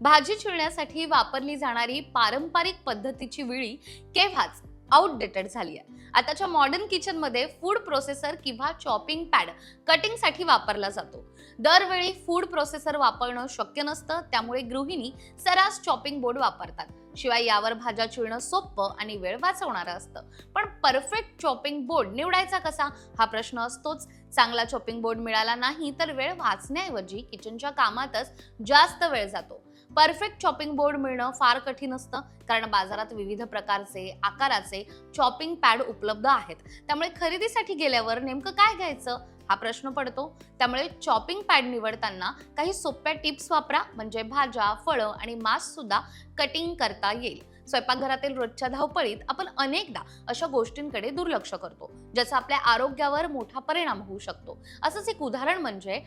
भाजी चिरण्यासाठी वापरली जाणारी पारंपरिक पद्धतीची विळी केव्हाच आउटडेटेड झाली आहे. आताच्या मॉडर्न किचनमध्ये फूड प्रोसेसर किंवा चॉपिंग पॅड कटिंगसाठी वापरला जातो. दरवेळी फूड प्रोसेसर वापरणं शक्य नसतं त्यामुळे गृहिणी सरास चॉपिंग बोर्ड वापरतात. शिवाय यावर भाज्या चिरणं सोपं आणि वेळ वाचवणारं असतं. पण परफेक्ट चॉपिंग बोर्ड निवडायचा कसा? हा प्रश्न असतोच. चांगला चॉपिंग बोर्ड मिळाला नाही तर वेळ वाचण्याऐवजी किचनच्या कामातच जास्त वेळ जातो. परफेक्ट चॉपिंग बोर्ड मिळणं फार कठीण असतं कारण बाजारात विविध प्रकारचे आकाराचे चॉपिंग पॅड उपलब्ध आहेत. त्यामुळे खरेदीसाठी गेल्यावर नेमकं काय घ्यायचं? हा प्रश्न पडतो. त्यामुळे चॉपिंग पॅड निवडताना काही सोप्या टिप्स वापरा म्हणजे भाज्या फळं आणि मांस सुद्धा कटिंग करता येईल. स्वयंपाकघरातील रोजच्या धावपळीत आपण अनेकदा अशा गोष्टींकडे दुर्लक्ष करतो ज्याचा आपल्या आरोग्यावर मोठा परिणाम होऊ शकतो. असंच एक उदाहरण म्हणजे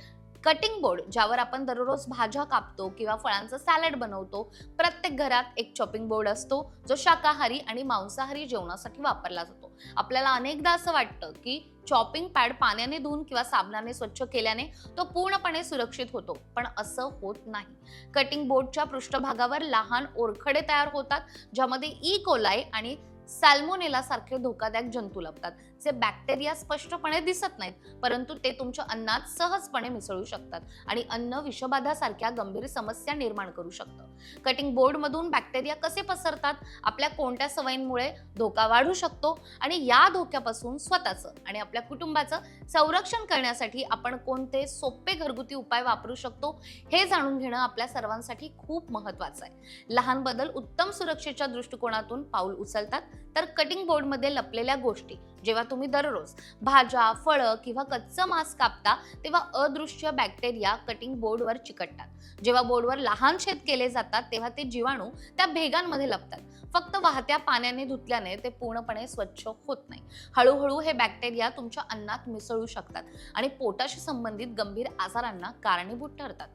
कटिंग बोर्ड ज्यावर आपण दररोज भाज्या कापतो किंवा फळांचं सॅलड बनवतो प्रत्येक घरात एक चॉपिंग बोर्ड असतो जो शाकाहारी आणि मांसाहारी जेवणासाठी वापरला जातो. आपल्याला अनेकदा असं वाटतं की चॉपिंग पॅड पाण्याने धुवून किंवा साबणाने स्वच्छ केल्याने तो पूर्णपणे सुरक्षित होतो पण असं होत नाही. कटिंग बोर्डच्या पृष्ठभागावर लहान ओरखडे तयार होतात ज्यामध्ये e. ई कोलाय आणि सॅल्मोनेला सारखे धोकादायक जंतू लपतात. जे बॅक्टेरिया स्पष्टपणे दिसत नाहीत परंतु ते तुमच्या अन्नात सहजपणे मिसळू शकतात आणि अन्न विषबाधासारख्या गंभीर समस्या निर्माण करू शकतं. कटिंग बोर्डमधून बॅक्टेरिया कसे पसरतात आपल्या कोणत्या सवयींमुळे धोका वाढू शकतो आणि या धोक्यापासून स्वतःचं आणि आपल्या कुटुंबाचं संरक्षण करण्यासाठी आपण कोणते सोपे घरगुती उपाय वापरू शकतो हे जाणून घेणं आपल्या सर्वांसाठी खूप महत्वाचं आहे. लहान बदल उत्तम सुरक्षेच्या दृष्टिकोनातून पाऊल उचलतात तर कटिंग बोर्डमध्ये लपलेल्या गोष्टी. जेव्हा तुम्ही दररोज भाज्या फळं किंवा कच्चं मांस कापता तेव्हा अदृश्य बॅक्टेरिया कटिंग बोर्डवर चिकटतात. जेव्हा बोर्डवर लहान छेद केले जातात तेव्हा ते जीवाणू त्या भेगांमध्ये लपतात. फक्त वाहत्या पाण्याने धुतल्याने ते पूर्णपणे स्वच्छ होत नाही. हळूहळू हे बॅक्टेरिया तुमच्या अन्नात मिसळू शकतात आणि पोटाशी संबंधित गंभीर आजारांना कारणीभूत ठरतात.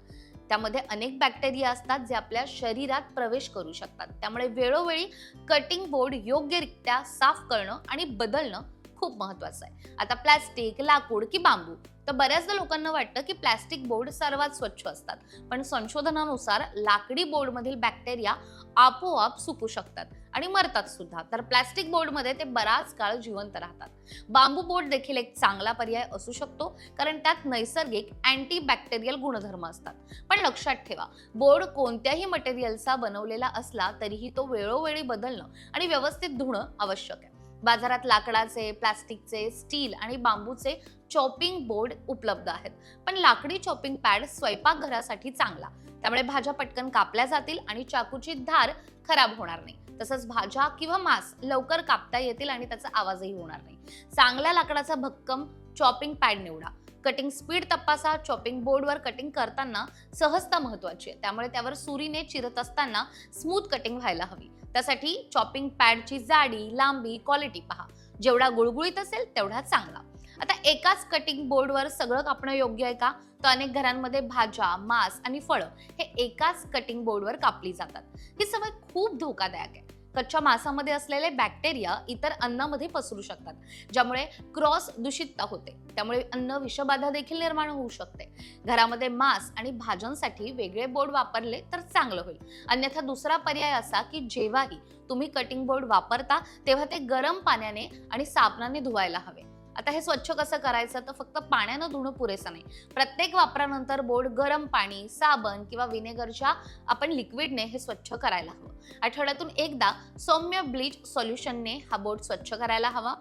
त्यामध्ये अनेक बॅक्टेरिया असतात जे आपल्या शरीरात प्रवेश करू शकतात. त्यामुळे वेळोवेळी कटिंग बोर्ड योग्यरित्या साफ करणं आणि बदलणं खूप महत्वाचं आहे. आता प्लॅस्टिक लाकूड की बांबू तर बऱ्याचदा लोकांना वाटतं की प्लॅस्टिक बोर्ड सर्वात स्वच्छ असतात. पण संशोधनानुसार लाकडी बोर्डमधील बॅक्टेरिया आपोआप सुकू शकतात आणि मरतात सुद्धा. तर प्लॅस्टिक बोर्डमध्ये ते बराच काळ जिवंत राहतात. बांबू बोर्ड देखील एक चांगला पर्याय असू शकतो कारण त्यात नैसर्गिक अँटी बॅक्टेरियल गुणधर्म असतात. पण लक्षात ठेवा बोर्ड कोणत्याही मटेरियलचा बनवलेला असला तरीही तो वेळोवेळी बदलणं आणि व्यवस्थित धुणं आवश्यक आहे. बाजारात लाकडाचे प्लास्टिकचे स्टील आणि बांबूचे चॉपिंग बोर्ड उपलब्ध आहेत. पण लाकडी चॉपिंग पॅड स्वयंपाकघरासाठी चांगला. त्यामुळे भाज्या पटकन कापल्या जातील आणि चाकूची धार खराब होणार नाही. तसंच भाज्या किंवा मांस लवकर कापता येतील आणि त्याचा आवाजही होणार नाही. चांगल्या लाकडाचा भक्कम चॉपिंग पॅड निवडा. कटिंग स्पीड तपासा चॉपिंग बोर्डवर कटिंग करताना सहजता महत्वाची आहे. त्यामुळे त्यावर सुरीने चिरत असताना स्मूथ कटिंग व्हायला हवी. त्यासाठी चॉपिंग पॅडची जाडी लांबी क्वालिटी पहा. जेवढा गुळगुळीत असेल तेवढा चांगला. आता एकाच कटिंग बोर्डवर सगळं कापणं योग्य आहे का? तर अनेक घरांमध्ये भाज्या मांस आणि फळं हे एकाच कटिंग बोर्डवर कापली जातात. ही सवय खूप धोकादायक आहे. कच्च्या मांसामध्ये असलेले बॅक्टेरिया इतर अन्नामध्ये पसरू शकतात ज्यामुळे क्रॉस दूषितता होते. त्यामुळे अन्न विषबाधा देखील निर्माण होऊ शकते. घरामध्ये मांस आणि भाज्यांसाठी वेगळे बोर्ड वापरले तर चांगलं होईल. अन्यथा दुसरा पर्याय असा की जेव्हाही तुम्ही कटिंग बोर्ड वापरता तेव्हा ते गरम पाण्याने आणि साबणाने धुवायला हवे. आता हे स्वच्छ कसं करायचं? तर फक्त पाण्यानं धुणं पुरेसं नाही. प्रत्येक वापरानंतर बोर्ड गरम पाणी साबण किंवा विनेगरच्या आपण लिक्विडने हे स्वच्छ करायला हवं. आठवड्यातून एकदा सौम्य ब्लीच सोल्युशनने हा बोर्ड स्वच्छ करायला हवा.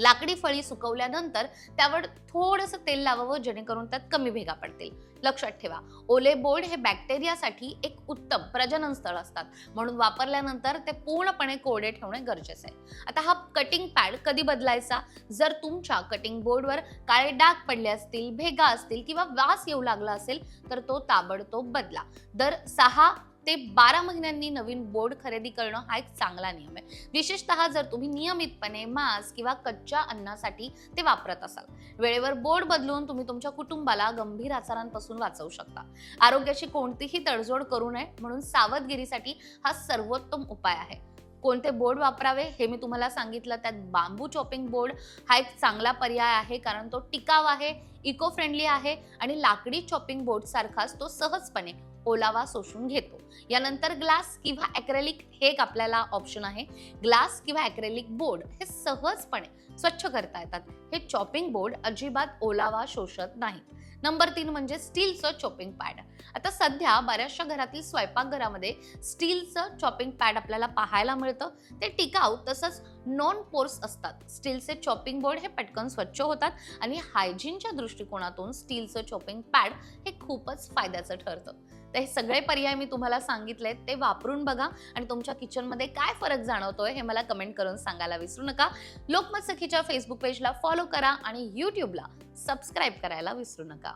लाकडी फळी सुकवल्यानंतर त्यावर थोडंसं तेल लावावं जेणेकरून त्यात कमी भेगा पडतील. लक्षात ठेवा ओले बोर्ड हे बॅक्टेरियासाठी एक उत्तम प्रजनन स्थळ असतात. म्हणून वापरल्यानंतर ते पूर्णपणे कोरडे ठेवणे गरजेचे आहे. आता हा कटिंग पॅड कधी बदलायचा? जर तुमच्या कटिंग बोर्डवर काळे डाग पडले असतील भेगा असतील किंवा वास येऊ लागला असेल तर तो ताबडतोब बदला. दर सहा ते बारा महिन्यांनी नवीन बोर्ड खरेदी करणं हा एक चांगला नियम आहे. विशेषतः जर तुम्ही नियमितपणे मांस किंवा कच्च्या अन्नासाठी ते वापरत असाल. वेळेवर बोर्ड बदलून तुम्ही तुमच्या कुटुंबाला गंभीर आजारांपासून वाचवू शकता. आरोग्याशी कोणतीही तडजोड करू नये म्हणून सावधगिरीसाठी हा सर्वोत्तम उपाय आहे. कोणते बोर्ड वापरावे हे मी तुम्हाला सांगितलं त्यात बांबू चॉपिंग बोर्ड हा एक चांगला पर्याय आहे कारण तो टिकाव आहे इको फ्रेंडली आहे आणि लाकडी चॉपिंग बोर्ड सारखाच तो सहजपणे ओलावा शोषून घेतो. यानंतर ग्लास किंवा ॲक्रेलिक हे एक आपल्याला ऑप्शन आहे. ग्लास किंवा ॲक्रेलिक बोर्ड हे सहजपणे स्वच्छ करता येतात. हे चॉपिंग बोर्ड अजिबात ओलावा शोषत नाहीत. नंबर तीन म्हणजे स्टीलचं चॉपिंग पॅड आता सध्या बऱ्याचशा घरातील स्वयंपाकघरामध्ये स्टीलचं चॉपिंग पॅड आपल्याला पाहायला मिळतं. ते टिकाऊ तसंच नॉन पोर्स असतात. स्टीलचे चॉपिंग बोर्ड हे पटकन स्वच्छ होतात आणि हायजीनच्या दृष्टिकोनातून स्टीलचं चॉपिंग पॅड हे खूपच फायद्याचं ठरतं. तर हे सगळे पर्याय मी तुम्हाला सांगितले ते वापरून बघा आणि तुमच्या किचनमध्ये काय फरक जाणवतोय हे मला कमेंट करून सांगायला विसरू नका. लोकमत सखीच्या फेसबुक पेजला फॉलो करा आणि यूट्यूबला सबस्क्राईब करायला विसरू नका.